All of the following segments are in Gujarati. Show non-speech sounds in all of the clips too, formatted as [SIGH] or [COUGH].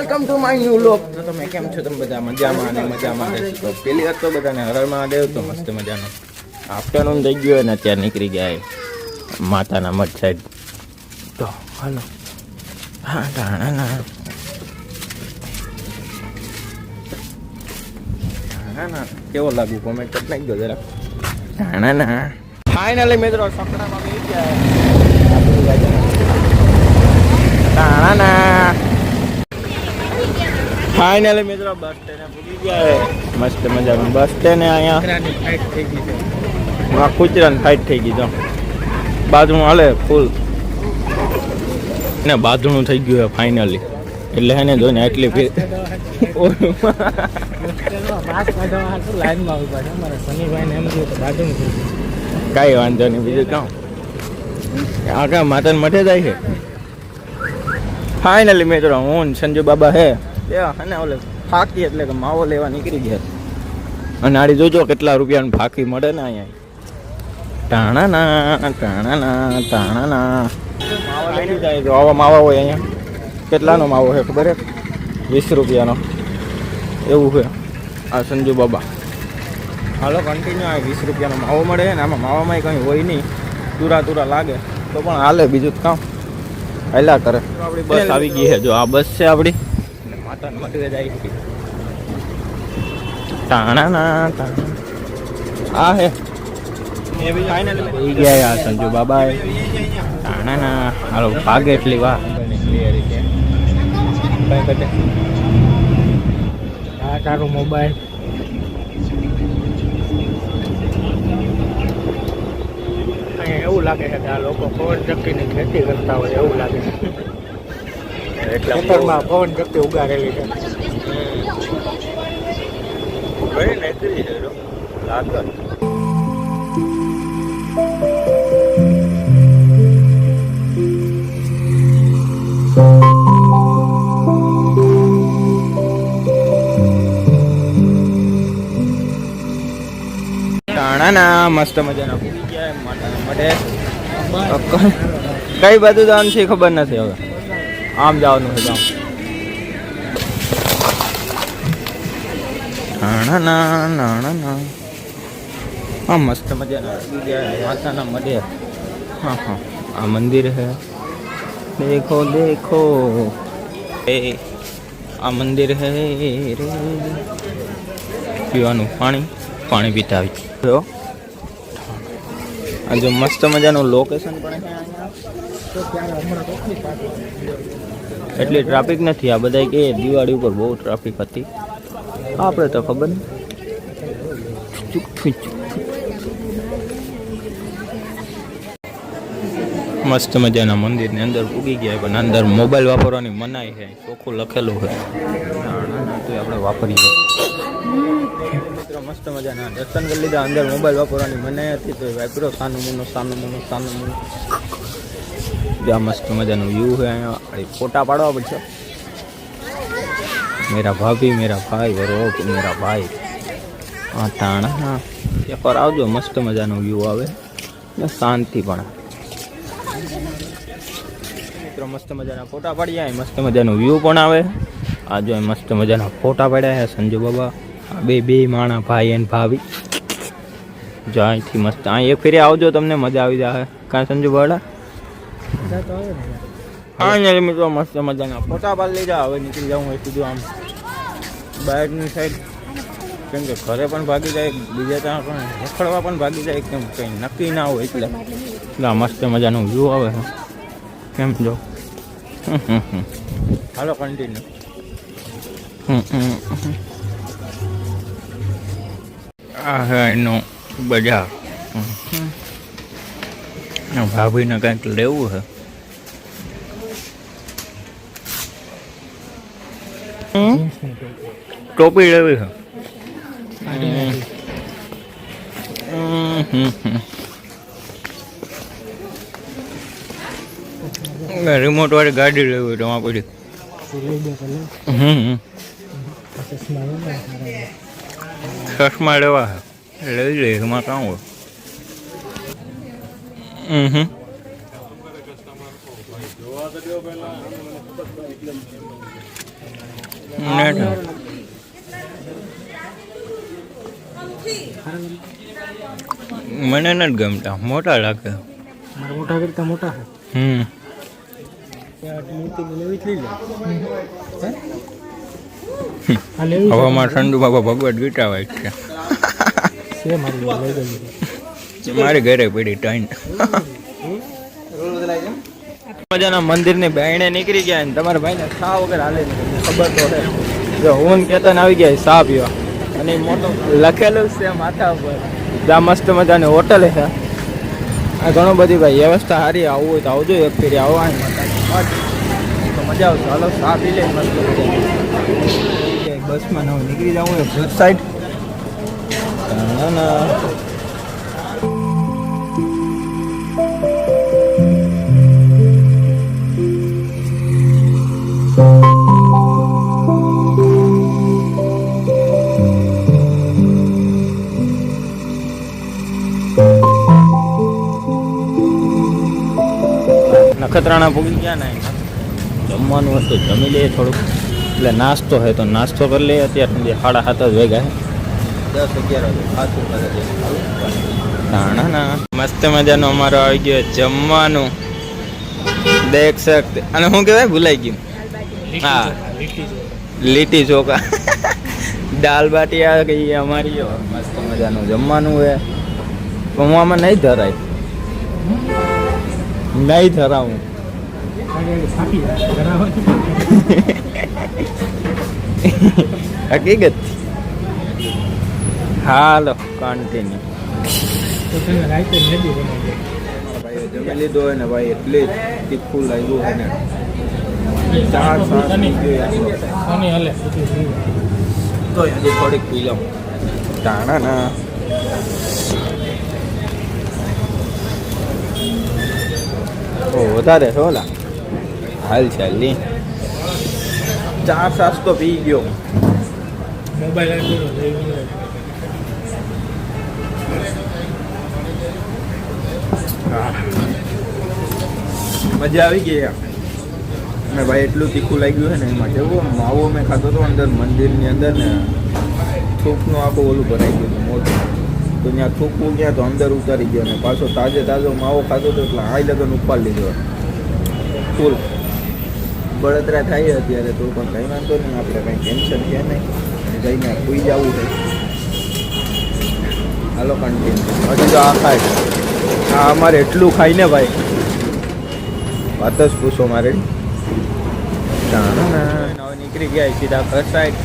વેલકમ ટુ માય ન્યુ લોક તો તમે કેમ છો? તમે બધા મજામાં અને મજામાં રહેશો પેલી વાત તો બધાને હરર મહાદેવ, તો મસ્ત મજાનો. આફ્ટરનૂન થઈ ગયો અને અત્યારે નીકળી ગયા માતાના મઠ સાઈડ તો હાલો. હા ટાણા ના કેવો લાગુ કોમેન્ટ કરી નાખજો જરા. ટાણા ના ફાઇનલી મિત્રો સપનામાં ટાણા ના ફાઇનલી મિત્રો બસ સ્ટેન્ડ પૂરી ગયા મસ્ત મજાનું. બસ સ્ટેન્ડ અહીંયા કુચરાની ફાઇટ થઈ ગઈ તો. બાજુમાં હાલે ફૂલ ને બાજુનું થઈ ગયું ફાઇનલી એટલે હે ને જોઈને એટલી ફીર કાંઈ વાંધો નહીં બીજું કહું આગળ માતાને મઠે જાય છે. ફાઇનલી મિત્રો હું સંજુ બાબા હે. એ અને ઓલે ફાકી એટલે કે માવો લેવા નીકળી ગયા. અને આડી જોજો કેટલા રૂપિયાનું ફાકી મળે ને અહીંયા. ટાણા ના ટાણા ના ટાણા ના માવા લઈ જાય જો આવા માવા હોય અહીંયા. કેટલાનો માવો છે ખબર વીસ રૂપિયાનો. એવું છે. આ સંજુ બાબા. હાલો કન્ટિન્યુ આ વીસ રૂપિયાનો માવો મળે ને આમાં માવામાંય કંઈ હોય નહીં. તુરા તુરા લાગે. તો પણ હાલે બીજું જ કામ. હાલ્યા કરે. આપણી બસ આવી ગઈ છે. જો આ બસ છે આપણી. અને માતા જાય છે. ટાણા ના ટાણા આ હે. ગયા યાર સંજુ બાબા ટાણા ના હાલો ભાગ એટલી વાર. આ તારો મોબાઈલ એવું લાગે છે કે આ લોકો પવન ચક્કીની ખેતી કરતા હોય એવું લાગે છે. ખેતરમાં પવન ચક્કી ઉગાડેલી છે. લાગત. ટાણાના મસ્ત મજાના પૂરી ગયા મઢે. કઈ બાજુ જવાનું છે ખબર નથી હવે. આમ જવાનું છે નાણા હા મસ્ત મજાના માતાના મઢે. હા હા. આ મંદિર હે દેખો દેખો. એ, આ મંદિર હે રે. પીવાનું પાણી પાણી પીતા આવી જો. આ જો મસ્ત મજાનું લોકેશન પણ છે એટલી ટ્રાફિક નથી. આ બધા કે દિવાળી ઉપર બહુ ટ્રાફિક હતી. આપણે તો ખબર નહીં મસ્ત મજાના મંદિરની અંદર પૂગી ગયા પણ અંદર મોબાઈલ વાપરવાની મનાઈ છે. ચોખ્ખું લખેલું છે. તો આપણે વાપરીએ મસ્ત મજાના. દર્શન કરી લીધા અંદર મોબાઈલ વાપરવાની મનાઈ હતી. તો વાપરો સાનું મુનું સાનું મુનું સાનું મુનું જ્યાં મસ્ત મજાનું વ્યૂ છે અહીંયા. ફોટા પાડવા પડશે. મેરા ભાભી, મેરા ભાઈ વરો મેરા ભાઈ. હા તાણા, હા. એકવાર આવજો, મસ્ત મજાનો વ્યૂ આવે. ને શાંતિ પણ. મિત્રો, મસ્ત મજાના ફોટા પાડ્યા મસ્ત મજાનો વ્યૂ પણ આવે. આ જો મસ્ત મજાના ફોટા પાડ્યા છે સંજુ બાબા. આ બે બે માણા ભાઈ અને ભાભી. જો અહીંથી મસ્ત, અહીં એક ફેરી આવજો, તમને મજા આવી જાય કાં સંજુ બાડા મજા ને. હા, અહીંયા મિત્રો મસ્ત મજાના. ફોટા પાડી લીધા હવે નીકળી જાઉં હોય સીધું આમ. બહારની સાઈડ કેમ કે ઘરે પણ ભાગી જાય, બીજા ત્યાં પણ રખડવા પણ ભાગી જાય, કેમ કંઈ નક્કી ના હોય એટલે. એટલે મસ્ત મજાનું વ્યૂ આવે. કેમ જો. [LAUGHS] હાલો કન્ટિન્યુ આ હે એનું બજાર. ભાભીને કંઈક લેવું છે હમ? જીન્સની ટોપી. લેવી છે. રિમોટ વાળી ગાડી લેવી તો લઈ લે. હમ. ચશ્મા લેવા લઈ લે એમાં કામ હોય. હમ. મને નથી ગમતા મોટા લાગે. મારા મોટા કરતા મોટા છે? હમ. હવામાં ઠંડુ બાબા ભગવત ગીતા હોય છે મારી ઘરે પડી ત્રણ મજાના મંદિરની બહેણે નીકળી ગયા ને તમારા ભાઈને શા વગર હાલે ખબર તો છે. હું કેતન આવી ગયા શા પીવા. અને મોટો લખેલું છે માથા ઉપર. જ્યાં મસ્ત મજાની હોટલ છે. આ ઘણો બધી ભાઈ વ્યવસ્થા સારી આવવું હોય તો આવજો એક ફેરી આવો અહીં તો મજા આવશે. હાલો સા પી લે મસ્ત. બસમાં નવું નીકળી જવું હોય સાઈડ ના ના. નખત્રાણા પૂગી ગયા ને જમવાનું હતું જમી લઈએ થોડુંક. એટલે નાસ્તો હોય તો નાસ્તો કરી લઈએ. અત્યારે સુધી સાડા સાત જ વેગા દસ અગિયાર ના ના. મસ્ત મજાનો અમારો આવી ગયો જમવાનું. દેખ શકતે. અને હું કહેવાય ભૂલાઈ ગયું. હા. લીટી ચોખા [LAUGHS] દાલ બાટી આ કઈ અમારી મસ્ત મજાનું જમવાનું હોય. પણ આમાં નહીં ધરાય. નહીં ધરાવું. હકીકત. હાલો કન્ટિન્યુ ભાઈ જમી લીધો હોય ને ભાઈ એટલે જ તીખું લાગ્યું હોય ને. ચાર સાસ થઈ ગયો તો થોડીક પી લઉં ટાણા ના વધારે છો ઓલા હાલ ચાલ ચાર સાસ તો પી ગયો મોબાઈલ મજા આવી ગઈ. અને ભાઈ, એટલું તીખું લાગ્યું છે ને એમાં. જેવું માવો મેં ખાધો તો અંદર, મંદિરની અંદર ને, થૂકનું આખું ઓલું ભરાઈ ગયું હતું મોટું તો ત્યાં થૂકવું ગયા તો અંદર ઉતારી ગયો ને પાછો તાજે તાજો માવો ખાધો તો એટલે હાઈ લગન ઉપાડી લીધો. ફૂલ. બળતરા થાય અત્યારે તો પણ કંઈ વાંધો નહીં, આપણે કંઈ ટેન્શન છે નહીં. જઈને સુઈ જવું છે. હાલો કન્ટિન્યુ હજી તો આ ખાય. આ અમારે એટલું ખાઈને ભાઈ. વાત જ પૂછો મારે. હવે નીકળી ગયા સીધા ઘર સાઈડ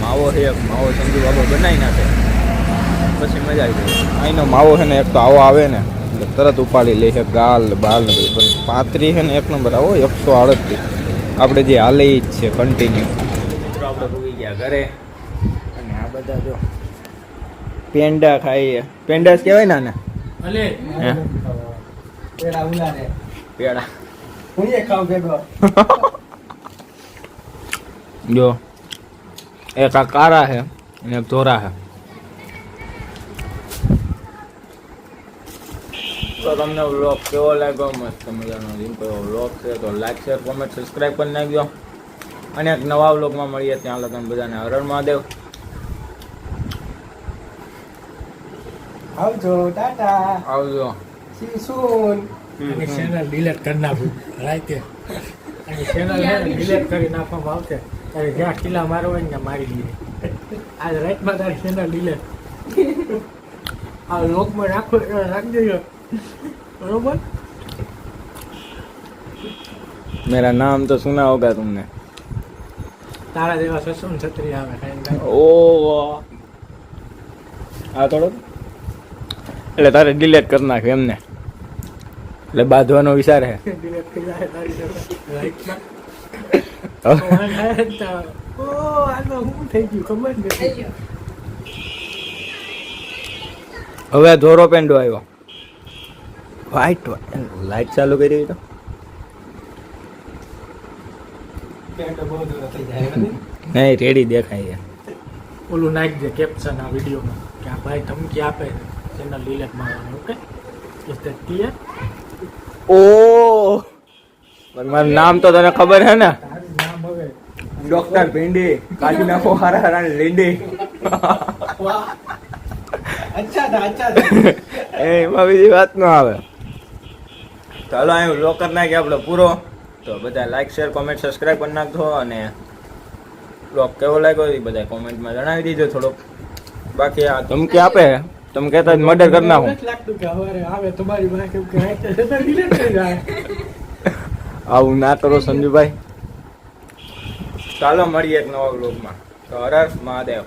માવો છે એક માવો સંજુ બાબો બનાવી નાખે. પછી મજા આવી જાય અહીંનો માવો છે ને એક તો આવો આવે ને એટલે તરત ઉપાડી લે છે ગાલ બાલ ને બધું. પણ પાતરી છે ને એક નંબર આવો એકસો આડત્રીસ. આપણે જે હાલે જ છે કન્ટિન્યુ આપણે ભૂગી ગયા ઘરે. અને આ બધા જો પેંડા ખાઈએ. પેંડા કહેવાય ને આને? પેડા પેડા. હું એ ખાવ ભેગો જો એક આ કારા છે અને એક ધોરા છે તો તમને વ્લોગ કેવો લાગ્યો મસ્ત મજાનો કોઈ વ્લોગ છે તો લાઈક શેર કોમેન્ટ સબસ્ક્રાઈબ કરી નાખજો અને એક નવા વ્લોગમાં મળીએ ત્યાં લગન બધાને હરણ મહાદેવ આવજો ટાટા આવજો સી સૂન અને ચેનલ ડિલેટ કરી નાખું. રાતે. અને ચેનલ ડિલેટ કરી નાખવામાં આવશે. ત્યારે જ્યાં કિલ્લા મારવા ને મારી દઈએ. આજ રાઈટમાં તારી ચેનલ ડિલેટ આ લોકમાં રાખો રાખી દેજો. બરોબર? મેરા નામ તો સુના હોગા તમને? તારા જેવા સસુન છત્રી આવે ઓ આ થોડો એટલે તારે ડિલેટ કરી નાખ્યું એમને. એટલે બાંધવાનો વિચાર રાતમાં [LAUGHS] હવે? ધોરો પેન્ડો આવ્યો. વ્હાઈટ લાઈટ ચાલુ કરી તો નહીં? રેડી દેખાય ઓલું નાખજે કેપ્શન આ વિડીયોમાં કે આ ભાઈ ધમકી આપે ચેનલ ડિલીટ મારવાનું ઓકે? ઇઝ ધેટ ક્લિયર ઓ! મારું નામ તો તને ખબર છે ને? ડોક્ટર ભીંડી કાઢી નાખો હારા હારા લીંડી. વાહ અચ્છા થા અચ્છા એ એમાં બીજી વાત ન આવે. ચાલો અહીં લોકર નાખી આપણે પૂરો. તો બધા લાઈક શેર કોમેન્ટ સબસ્ક્રાઈબ કરી નાખજો અને બ્લોગ કેવો લાગ્યો એ બધા કોમેન્ટમાં જણાવી દીજો થોડોક. બાકી આ ધમકી આપે. તમે કહેતા મર્ડર કરી નાખું. આવે ના કરો સંજુભાઈ. ચાલો મળીએ એક નવા બ્લોગમાં તો હર હર મહાદેવ.